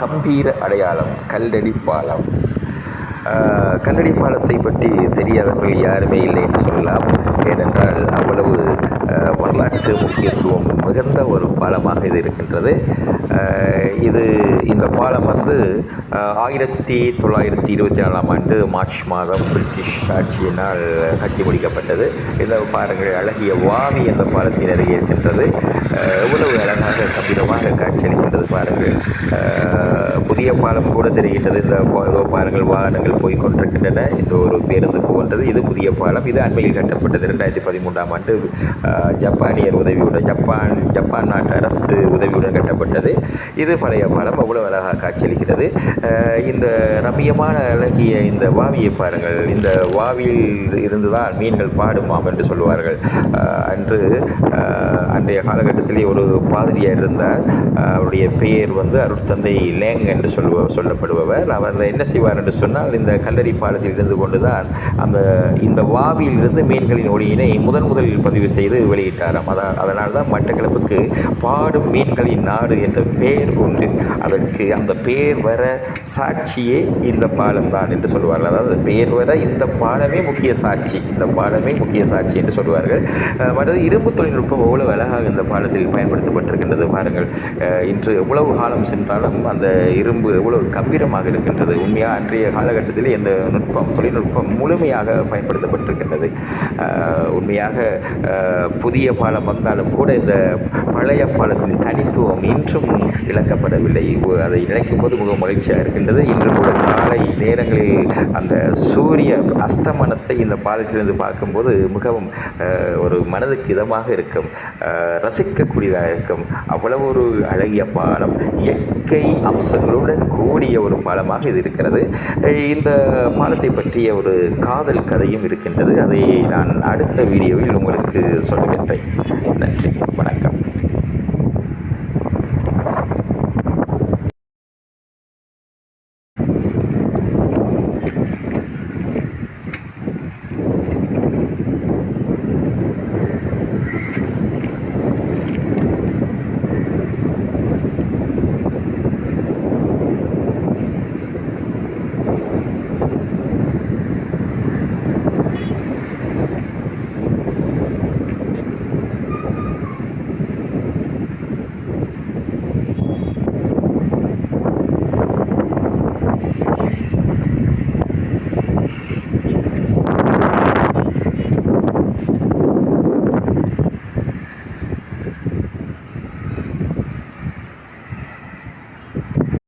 கம்பீர அடையாளம் கல்லடி பாலம் கல்லடி பாலத்தை பற்றி தெரியாதவர்கள் யாருமே இல்லை என்று சொல்லலாம். ஏனென்றால் அவ்வளவு வரலாற்று முக்கியத்துவம் மிகுந்த ஒரு பாலமாக இது இருக்கின்றது. இது இந்த பாலம் வந்து ஆயிரத்தி தொள்ளாயிரத்தி இருபத்தி நாலாம் ஆண்டு மார்ச் மாதம் பிரிட்டிஷ் ஆட்சியினால் கட்டி முடிக்கப்பட்டது. இந்த பாருங்கள் அழகிய வாவி அந்த பாலத்தின் அருகே இருக்கின்றது. எவ்வளவு அழகாக கம்பீரமாக காட்சியளிக்கின்றது பாருங்கள். புதிய பாலம் கூட தெரிகின்றது. இந்த பாருங்கள் வாகனங்கள் போய் கொண்டிருக்கின்றன. இந்த ஒரு பேருந்து போகின்றது இது புதிய பாலம். இது அண்மையில் கட்டப்பட்டது. ரெண்டாயிரத்தி பதிமூன்றாம் ஆண்டு ஜப்பான் ஜப்பானியர் உதவியுடன் ஜப்பான் ஜப்பான் நாட்டு அரசு உதவியுடன் கட்டப்பட்டது. இது பழைய பாலம் அவ்வளோ அழகாக காட்சியளிக்கிறது. இந்த ரம்மியமான அழகிய இந்த வாவியை பாருங்கள். இந்த வாவியில் இருந்துதான் மீன்கள் பாடுமாம் என்று சொல்லுவார்கள். அன்று அன்றைய காலகட்டத்திலே ஒரு பாதிரியார் இருந்தார். அவருடைய பெயர் வந்து அருட்தந்தை லேங் என்று சொல்லுவ சொல்லப்படுபவர். அவர் என்ன செய்வார் என்று சொன்னால் இந்த கல்லறி பாலத்தில் இருந்து கொண்டுதான் அந்த இந்த வாவியில் இருந்து மீன்களின் ஒளியினை முதன் முதலில் பதிவு செய்து வெளியிட்டார். வெளியிட்டாராம் அதான் அதனால் தான் மட்டக்களப்புக்கு பாடும் மீன்களின் நாடு என்ற பெயர் உண்டு. அதற்கு அந்த பெயர் வர சாட்சியே இந்த பாலம் தான் என்று சொல்வார்கள். அதாவது பெயர் வர இந்த பாலமே முக்கிய சாட்சி. இந்த பாலமே முக்கிய சாட்சி என்று சொல்வார்கள். மற்றது இரும்பு தொழில்நுட்பம் எவ்வளவு அழகாக இந்த பாலத்தில் பயன்படுத்தப்பட்டிருக்கின்றது பாருங்கள். இன்று எவ்வளவு காலம் சென்றாலும் அந்த இரும்பு எவ்வளவு கம்பீரமாக இருக்கின்றது. உண்மையாக அன்றைய காலகட்டத்தில் இந்த நுட்பம் தொழில்நுட்பம் முழுமையாக பயன்படுத்தப்பட்டிருக்கின்றது. உண்மையாக புதிய பாலம் வந்தாலும் கூட இந்த பழைய பாலத்தின் தனித்துவம் இன்றும் இழக்கப்படவில்லை. அதை நினைக்கும் போது மிக மகிழ்ச்சியாக இருக்கின்றது. இன்று கூட காலை நேரங்களில் அந்த சூரிய அஸ்தமனத்தை இந்த பாலத்திலிருந்து பார்க்கும்போது மிகவும் ஒரு மனதுக்கு இதமாக இருக்கும். ரசிக்கக்கூடியதாக இருக்கும். அவ்வளவு ஒரு அழகிய பாலம் இயற்கை அம்சங்களுடன் கூடிய ஒரு பாலமாக இது இருக்கிறது. இந்த பாலத்தை பற்றிய ஒரு காதல் கதையும் இருக்கின்றது. அதை நான் அடுத்த வீடியோவில் உங்களுக்கு சொல்லுகின்றேன். Đấy, để các bạn đẳng cấp